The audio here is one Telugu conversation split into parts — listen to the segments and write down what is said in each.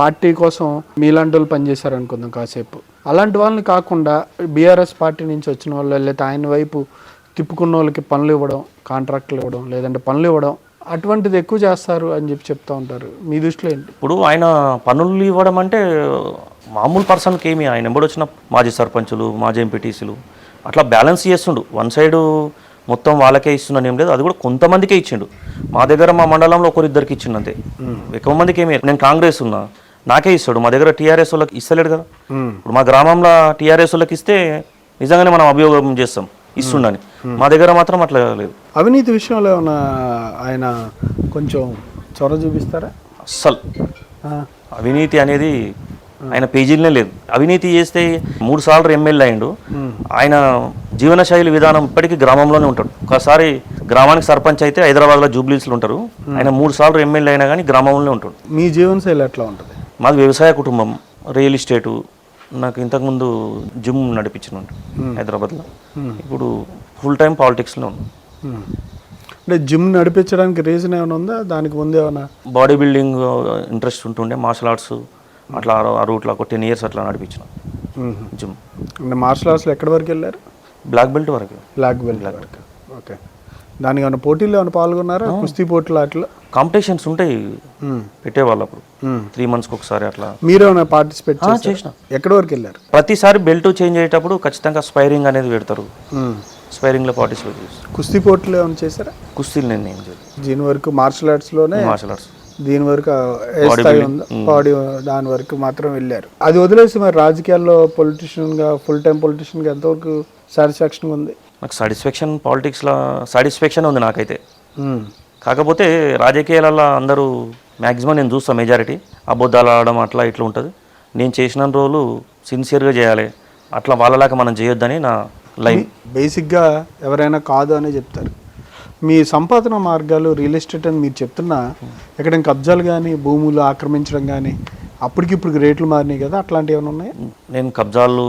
పార్టీ కోసం మీలాంటి వాళ్ళు పనిచేశారు అనుకుందాం కాసేపు. అలాంటి వాళ్ళని కాకుండా బీఆర్ఎస్ పార్టీ నుంచి వచ్చిన వాళ్ళు లేకపోతే ఆయన వైపు తిప్పుకున్న వాళ్ళకి పనులు ఇవ్వడం కాంట్రాక్టులు ఇవ్వడం లేదంటే పనులు ఇవ్వడం అటువంటిది ఎక్కువ చేస్తారు అని చెప్పి చెప్తా ఉంటారు. మీ దృష్టిలో ఏంటి? ఇప్పుడు ఆయన పనులు ఇవ్వడం అంటే మామూలు పర్సన్కి ఏమి ఆయన ఎంబడి వచ్చిన మాజీ సర్పంచులు మాజీ ఎంపీటీసీలు అట్లా బ్యాలెన్స్ చేస్తుండు. వన్ సైడ్ మొత్తం వాళ్ళకే ఇస్తున్నాను ఏం లేదు అది కూడా కొంతమందికే ఇచ్చిండు. మా దగ్గర మా మండలంలో ఒకరిద్దరికి ఇచ్చిండు అంతే. ఎక్కువ మందికి ఏమి నేను కాంగ్రెస్ ఉన్నా నాకే ఇస్తాడు. మా దగ్గర టీఆర్ఎస్ వాళ్ళకి ఇస్తలేడు కదా. ఇప్పుడు మా గ్రామంలో టీఆర్ఎస్ వాళ్ళకి ఇస్తే నిజంగానే మనం అభియోగం చేస్తాం. ఇస్తుండని. మా దగ్గర మాత్రం అట్లా లేదు. అవినీతి విషయంలో ఏమైనా ఆయన కొంచెం చొరవ చూపిస్తారా? అస్సలు. అవినీతి అనేది ఆయన పేజీలనే లేదు. అవినీతి చేస్తే మూడు సార్లు ఎమ్మెల్యే అయిండు ఆయన జీవనశైలి విధానం ఇప్పటికీ గ్రామంలోనే ఉంటాడు. ఒకసారి గ్రామానికి సర్పంచ్ అయితే హైదరాబాద్లో జూబ్లీస్లో ఉంటారు. ఆయన మూడు సార్లు ఎమ్మెల్యే అయినా కానీ గ్రామంలోనే ఉంటాడు. మీ జీవనశైలి ఎట్లా ఉంటుంది? మాది వ్యవసాయ కుటుంబం రియల్ ఎస్టేటు. నాకు ఇంతకుముందు జిమ్ నడిపించిన హైదరాబాద్లో. ఇప్పుడు ఫుల్ టైం పాలిటిక్స్లో ఉన్నాను. అంటే జిమ్ నడిపించడానికి రీజన్ ఏమైనా ఉందా? దానికి ముందు ఏమైనా? బాడీ బిల్డింగ్ ఇంట్రెస్ట్ ఉంటుండే మార్షల్ ఆర్ట్స్ అట్లా ఆ- రూట్లో ఒక టెన్ ఇయర్స్ అట్లా నడిపించిన. జిమ్. అంటే మార్షల్ ఆర్ట్స్లో ఎక్కడి వరకు వెళ్ళారు? బ్లాక్ బెల్ట్ వరకు. బ్లాక్ బెల్ట్ వరకు. దానికి ఏమైనా పోటీలు ఏమైనా పాల్గొన్నారా? కుస్తీ పోటీలు అట్లా? కాంపిటీషన్స్ ఉంటాయి. పెట్టేవాళ్ళు అప్పుడు. త్రీ మంత్స్కి ఒకసారి అట్లా. మీరేమైనా పార్టిసిపేట్ చేసిన. ఎక్కడి వరకు వెళ్ళారు? ప్రతిసారి బెల్ట్ చేంజ్ అయ్యేటప్పుడు ఖచ్చితంగా స్పైరింగ్ అనేది పెడతారు. స్పైరింగ్లో పార్టిసిపేట్ చేస్తాను కుస్తీ పోటీలు ఏమైనా చేశారా? కుస్తీలు నేను ఏం చేయలేదు. దీని వరకు మార్షల్ ఆర్ట్స్లోనే మార్షల్ ఆర్ట్స్. దీని వరకు బాడీ దాని వరకు మాత్రం వెళ్ళారు. అది వదిలేసి మరి రాజకీయాల్లో పొలిటీషియన్గా ఫుల్ టైం పొలిటీషియన్గా ఎంతవరకు సాటిస్ఫాక్షన్గా ఉంది? నాకు సాటిస్ఫాక్షన్ పాలిటిక్స్లో సాటిస్ఫాక్షన్ ఉంది నాకైతే. కాకపోతే రాజకీయాలలో అందరూ మ్యాక్సిమం నేను చూస్తాను మెజారిటీ అబద్ధాలు ఆడడం అట్లా ఇట్లా ఉంటుంది. నేను చేసిన రోజులు సిన్సియర్గా చేయాలి. అట్లా వాళ్ళలాగా మనం చేయొద్దని నా లైన్. బేసిక్గా ఎవరైనా కాదు అనే చెప్తారు. మీ సంపాదన మార్గాలు రియల్ ఎస్టేట్ అని మీరు చెప్తున్నా ఎక్కడైనా కబ్జాలు కానీ భూములు ఆక్రమించడం కానీ అప్పటికిప్పుడు రేట్లు మారినాయి కదా అట్లాంటివి ఏమైనా ఉన్నాయా? నేను కబ్జాలు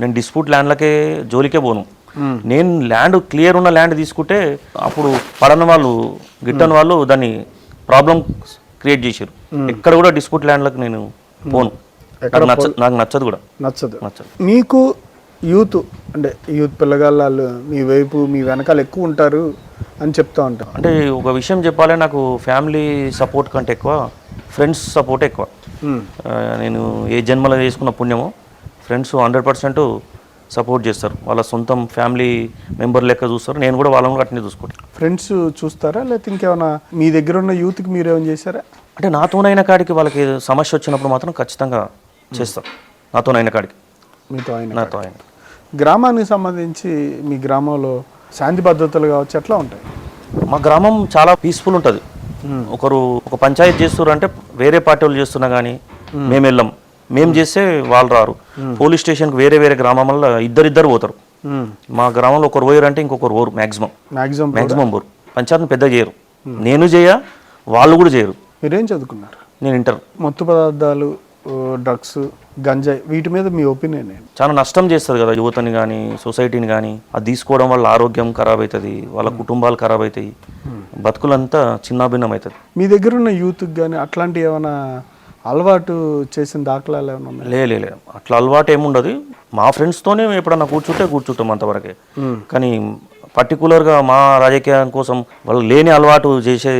నేను డిస్ప్యూట్ ల్యాండ్లకే జోలికే పోను. నేను ల్యాండ్ క్లియర్ ఉన్న ల్యాండ్ తీసుకుంటే అప్పుడు పడని వాళ్ళు గిట్టని వాళ్ళు దాన్ని ప్రాబ్లం క్రియేట్ చేశారు. ఎక్కడ కూడా డిస్ప్యూట్ ల్యాండ్లకు నేను పోను. నాకు నచ్చ నాకు నచ్చదు కూడా. నచ్చదు. నచ్చదు. మీకు యూత్ అంటే యూత్ పిల్లగాళ్ళు మీ వైపు మీ వెనకాల ఎక్కువ ఉంటారు అని చెప్తా ఉంటారు అంటే ఒక విషయం చెప్పాలి నాకు ఫ్యామిలీ సపోర్ట్ కంటే ఎక్కువ ఫ్రెండ్స్ సపోర్ట్ ఎక్కువ. నేను ఏ జన్మలో చేసుకున్న పుణ్యమో ఫ్రెండ్స్ హండ్రెడ్ పర్సెంట్ సపోర్ట్ చేస్తారు. వాళ్ళ సొంతం ఫ్యామిలీ మెంబర్ లెక్క చూస్తారు. నేను కూడా వాళ్ళని కూడా అట్నే చూసుకుంటాను ఫ్రెండ్స్ చూస్తారా? లేకపోతే ఇంకేమైనా మీ దగ్గర ఉన్న యూత్కి మీరు ఏమైనా చేశారా? అంటే నాతోనైన కాడికి వాళ్ళకి సమస్య వచ్చినప్పుడు మాత్రం ఖచ్చితంగా చేస్తాం. నాతోనైన కాడికి. మీతో ఆయన నాతో ఆయన గ్రామానికి సంబంధించి మీ గ్రామంలో శాంతి భద్రతలు కావచ్చు ఎట్లా ఉంటాయి? మా గ్రామం చాలా పీస్ఫుల్ ఉంటుంది. ఒకరు ఒక పంచాయతీ చేస్తున్నారు అంటే వేరే పార్టీ వాళ్ళు చేస్తున్నా కానీ మేము. వెళ్ళాం మేము చేస్తే వాళ్ళు రారు. పోలీస్ స్టేషన్కి వేరే వేరే గ్రామాల్లో ఇద్దరిద్దరు పోతారు. మా గ్రామంలో ఒకరు పోయారు అంటే ఇంకొకరు పోరు మ్యాక్సిమం మ్యాక్సిమం మ్యాక్సిమం పోరు. పంచాయతీని పెద్దగా చేయరు. నేను చేయ వాళ్ళు కూడా చేయరు. మీరేం చదువుకున్నారు? నేను ఇంటర్. మత్తు పదార్థాలు డ్రగ్స్ గంజాయి వీటి మీద మీ ఒపీనియన్ చాలా నష్టం చేస్తుంది కదా యువతని కానీ సొసైటీని కానీ అది తీసుకోవడం వల్ల ఆరోగ్యం ఖరాబ్ అవుతుంది వాళ్ళ కుటుంబాలు ఖరాబ్ అవుతాయి బతుకులంతా చిన్నాభిన్నం అవుతుంది మీ దగ్గర ఉన్న యూత్కి కానీ అట్లాంటి ఏమైనా అలవాటు చేసిన దాఖలాలు ఏమైనా ఉన్నాయి? లే లే లే. అట్లా అలవాటు ఏముండదు. మా ఫ్రెండ్స్తోనే ఎప్పుడన్నా కూర్చుంటే కూర్చుంటాం అంతవరకే. కానీ పర్టికులర్గా మా రాజకీయం కోసం వాళ్ళు లేని అలవాటు చేసే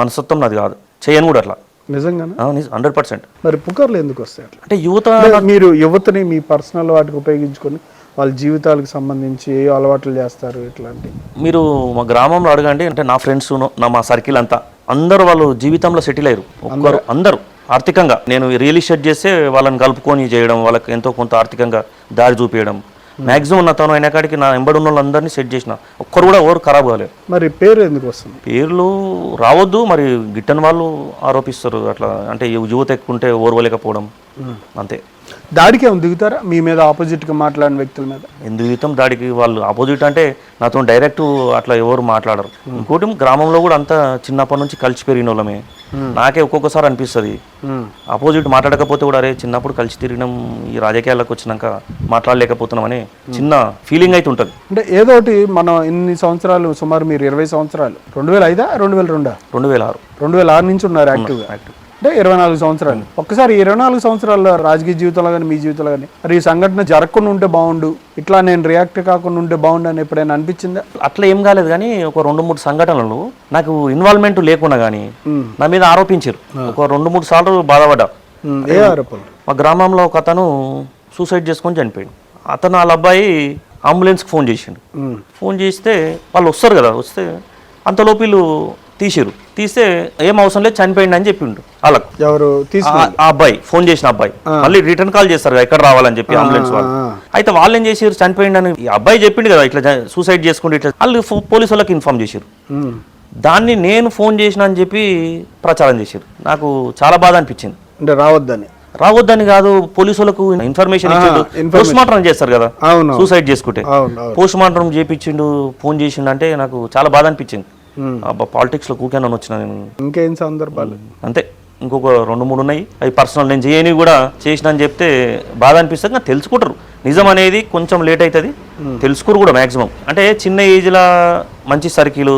మనస్తత్వం నాది కాదు. చేయను కూడా అట్లా. నిజంగానే? Hundred percent. మరి పుకార్లు ఎందుకు వస్తాయి అంటే యువత మీరు యువతని మీ పర్సనల్ వాటికి ఉపయోగించుకొని వాళ్ళ జీవితాలకు సంబంధించి ఏ అలవాట్లు చేస్తారు ఇట్లాంటి? మీరు మా గ్రామంలో అడగండి. అంటే నా ఫ్రెండ్స్ నా మా సర్కిల్ అంతా అందరూ వాళ్ళు జీవితంలో సెటిల్ అయ్యారు. ఒక్కరు అందరూ. ఆర్థికంగా నేను రియల్ ఎస్టేట్ చేస్తే వాళ్ళని కలుపుకొని చేయడం వాళ్ళకి ఎంతో కొంత ఆర్థికంగా దారి చూపించడం మాక్సిమం నా తను అయిన కాడికి నా ఎంబడి ఉన్న వాళ్ళందరినీ సెట్ చేసిన. ఒక్కరు కూడా ఎవరు ఖరాబ్ కాలేదు. మరి పేరు ఎందుకు వస్తుంది? పేర్లు రావద్దు మరి గిట్టని వాళ్ళు ఆరోపిస్తారు. అట్లా అంటే యువత ఎక్కువ ఉంటే ఓర్వలేకపోవడం. అంతే. దాడికి ఏమైనా దిగుతారా? మీ మీద ఆపోజిట్గా మాట్లాడిన వ్యక్తుల మీద? ఎందుకు యుద్ధం దాడికి వాళ్ళు ఆపోజిట్ అంటే నాతో డైరెక్ట్ అట్లా ఎవరు మాట్లాడరు. ఇంకోటి గ్రామంలో కూడా అంతా చిన్నప్పటి నుంచి కలిసి పెరిగిన వాళ్ళమే నాకే ఒక్కొక్కసారి అనిపిస్తుంది. ఆపోజిట్ మాట్లాడకపోతే కూడా అరే చిన్నప్పుడు కలిసి తిరిగినాం ఈ రాజకీయాలకు వచ్చినాక మాట్లాడలేకపోతున్నామని చిన్న ఫీలింగ్ అయితే ఉంటుంది. అంటే ఏదో ఒకటి మనం ఇన్ని సంవత్సరాలు సుమారు మీరు ఇరవై సంవత్సరాలు రెండు వేల ఐదా? రెండు వేల రెండా? రెండు వేల ఆరు. రెండు వేల ఆరు నుంచి ఉన్నారు యాక్టివ్గా. అంటే ఇరవై నాలుగు సంవత్సరాలు. ఒక్కసారి ఇరవై నాలుగు సంవత్సరాల్లో రాజకీయ జీవితంలో కానీ మీ జీవితంలో కానీ మరి ఈ సంఘటన జరగకుండా ఉంటే బాగుండు ఇట్లా నేను రియాక్ట్ కాకుండా ఉంటే బాగుండు అని ఎప్పుడైనా అనిపించిందా? అట్లా ఏం కాలేదు కానీ ఒక రెండు మూడు సంఘటనలు నాకు ఇన్వాల్వ్మెంట్ లేకుండా కానీ. నా మీద ఆరోపించారు. ఒక రెండు మూడు సార్లు బాధపడ్డా. ఏ ఆరోపణలు? మా గ్రామంలో ఒక అతను సూసైడ్ చేసుకొని చనిపోయాడు. అతను వాళ్ళ అబ్బాయి అంబులెన్స్కి ఫోన్ చేసిండు. ఫోన్ చేస్తే వాళ్ళు వస్తారు కదా వస్తే అంతలోపు వీళ్ళు తీసిరు తీస్తే ఏం అవసరం లేదు చనిపోయింది అని చెప్పిండు. వాళ్ళకు ఎవరు? తీసు ఆ అబ్బాయి ఫోన్ చేసిన అబ్బాయి. మళ్ళీ రిటర్న్ కాల్ చేస్తారు కదా, ఎక్కడ రావాలని చెప్పి అంబులెన్స్ వాళ్ళు. అయితే వాళ్ళు ఏం చేసారు చనిపోయిండని ఈ అబ్బాయి చెప్పిండు కదా ఇట్లా సూసైడ్ చేసుకుంటే ఇట్లా. వాళ్ళు పోలీసు వాళ్ళకి ఇన్ఫార్మ్ చేశారు దాన్ని నేను ఫోన్ చేసిన అని చెప్పి ప్రచారం చేశారు నాకు చాలా బాధ అనిపించింది. అంటే రావద్దని. రావద్దని కాదు పోలీసు వాళ్ళకు ఇన్ఫర్మేషన్ ఇచ్చిండు. పోస్ట్ మార్టం చేస్తారు కదా అవును. సూసైడ్ చేసుకుంటే. పోస్ట్ మార్టం చేపించిండు ఫోన్ చేసిండు అంటే నాకు చాలా బాధ అనిపించింది. అబ్బా పాలిటిక్స్లో కూకానని వచ్చిన నేను. ఇంకేం సందర్భాలు? అంతే ఇంకొక రెండు మూడు ఉన్నాయి. అవి పర్సనల్ నేను చేయని కూడా చేసిన అని చెప్తే బాధ అనిపిస్తుంది కానీ తెలుసుకుంటారు. నిజం అనేది కొంచెం లేట్ అవుతుంది తెలుసుకోరు కూడా మ్యాక్సిమం అంటే చిన్న ఏజ్లో మంచి సర్కిల్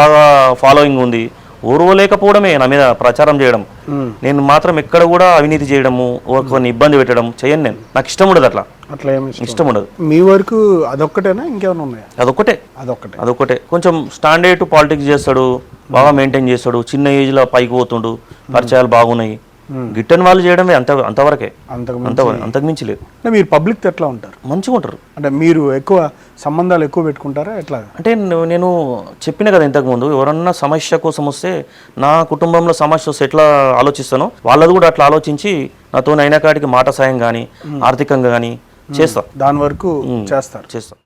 బాగా ఫాలోయింగ్ ఉంది. ఓర్వలేకపోవడమే నా మీద ప్రచారం చేయడం. నేను మాత్రం ఎక్కడ కూడా అవినీతి చేయడము ఒకరిని ఇబ్బంది పెట్టడం చేయను నేను. నాకు ఇష్టం ఉండదు అట్లా. అట్లా ఏమి ఇష్టం ఇష్టం ఉండదు. మీ వరకు అదొక్కటేనా? ఇంకేమైనా ఉన్నాయా? అదొక్కటే. అదొక్కటే. అదొక్కటే. కొంచెం స్టాండర్డ్ పాలిటిక్స్ చేస్తాడు బాగా మెయింటైన్ చేస్తాడు చిన్న ఏజ్లో పైకి పోతుండు పరిచయాలు బాగున్నాయి. గిట్టని వాళ్ళు చేయడమే అంత అంతవరకే. అంతకు అంత అంతకు మించి లేదు. అంటే మీరు పబ్లిక్ ఎట్లా ఉంటారు? మంచిగా ఉంటారు. అంటే మీరు ఎక్కువ సంబంధాలు ఎక్కువ పెట్టుకుంటారా? ఎట్లా? అంటే నేను చెప్పిన కదా ఇంతకుముందు ఎవరన్నా సమస్య కోసం వస్తే నా కుటుంబంలో సమస్య వస్తే ఎట్లా ఆలోచిస్తానో వాళ్ళది కూడా అట్లా ఆలోచించి నాతో అయిన కాడికి మాట సాయం కానీ ఆర్థికంగా కానీ చేస్తా. దాని వరకు చేస్తారు. చేస్తా.